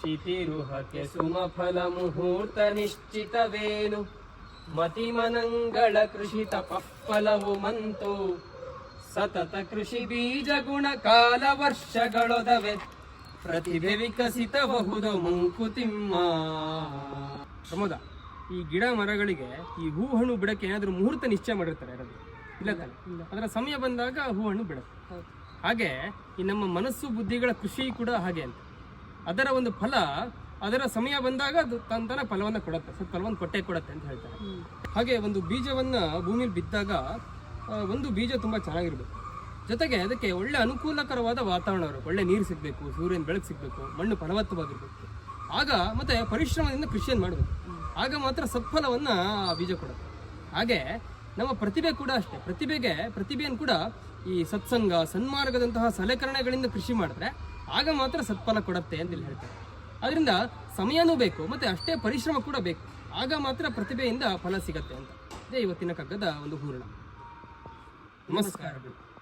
ಶಿತಿರುಹಕ್ಕೆ ಸುಮಫಲ ಮುಹೂರ್ತ ನಿಶ್ಚಿತವೇನು? ಮತಿಮನಂಗಳ ಕೃಷಿ ತಪಫಲವು ಮಂತು. ಸತತ ಕೃಷಿ ಬೀಜ ಗುಣ ಕಾಲ ವರ್ಷಗಳೊದವೆ. ಪ್ರತಿಭೆ ವಿಕಸಿತಬಹುದು ಮುಂಕುತಿಮ್ಮ ಪ್ರಮೋದ ಈ ಗಿಡ ಮರಗಳಿಗೆ ಈ ಹೂ ಹಣ್ಣು ಬಿಡಕ್ಕೆ ಏನಾದರೂ ಮುಹೂರ್ತ ನಿಶ್ಚಯ ಮಾಡಿರ್ತಾರೆ ಯಾರಾದ್ರೂ? ಇಲ್ಲ ಅದರ ಸಮಯ ಬಂದಾಗ ಹೂ ಹಣ್ಣು ಬಿಡುತ್ತೆ. ಹಾಗೆ ಈ ನಮ್ಮ ಮನಸ್ಸು ಬುದ್ಧಿಗಳ ಕೃಷಿ ಕೂಡ ಹಾಗೆ ಅಂತ. ಅದರ ಒಂದು ಫಲ ಅದರ ಸಮಯ ಬಂದಾಗ ಅದು ತಂತನ ಫಲವನ್ನ ಕೊಡುತ್ತೆ. ಸ್ವಲ್ಪ ಫಲವನ್ನು ಕೊಟ್ಟೆ ಕೊಡುತ್ತೆ ಅಂತ ಹೇಳ್ತಾರೆ. ಹಾಗೆ ಒಂದು ಬೀಜವನ್ನ ಭೂಮಿಲಿ ಬಿದ್ದಾಗ ಒಂದು ಬೀಜ ತುಂಬಾ ಚೆನ್ನಾಗಿರ್ಬೇಕು. ಜೊತೆಗೆ ಅದಕ್ಕೆ ಒಳ್ಳೆ ಅನುಕೂಲಕರವಾದ ವಾತಾವರಣ ಇರಬೇಕು ಒಳ್ಳೆ ನೀರು ಸಿಗಬೇಕು ಸೂರ್ಯನ ಬೆಳಕು ಸಿಗಬೇಕು ಮಣ್ಣು ಫಲವತ್ತವಾಗಿರ್ಬೇಕು. ಆಗ ಮತ್ತೆ ಪರಿಶ್ರಮದಿಂದ ಕೃಷಿಯನ್ನು ಮಾಡಬೇಕು. ಆಗ ಮಾತ್ರ ಸತ್ಫಲವನ್ನ ಆ ಬೀಜ ಕೊಡುತ್ತೆ. ಹಾಗೆ ನಮ್ಮ ಪ್ರತಿಭೆ ಕೂಡ ಅಷ್ಟೇ. ಪ್ರತಿಭೆಗೆ ಪ್ರತಿಭೆಯನ್ನು ಕೂಡ ಈ ಸತ್ಸಂಗ ಸನ್ಮಾರ್ಗದಂತಹ ಸಲಕರಣೆಗಳಿಂದ ಕೃಷಿ ಮಾಡಿದ್ರೆ ಆಗ ಮಾತ್ರ ಸತ್ಫಲ ಕೊಡತ್ತೆ ಅಂತ ಇಲ್ಲಿ ಹೇಳ್ತಾರೆ. ಅದರಿಂದ ಸಮಯನೂ ಬೇಕು ಮತ್ತೆ ಅಷ್ಟೇ ಪರಿಶ್ರಮ ಕೂಡ ಬೇಕು. ಆಗ ಮಾತ್ರ ಪ್ರತಿಭೆಯಿಂದ ಫಲ ಸಿಗತ್ತೆ ಅಂತ. ಇದೇ ಇವತ್ತಿನ ಕಗ್ಗದ ಒಂದು ಹೂರಣ. ನಮಸ್ಕಾರಗಳು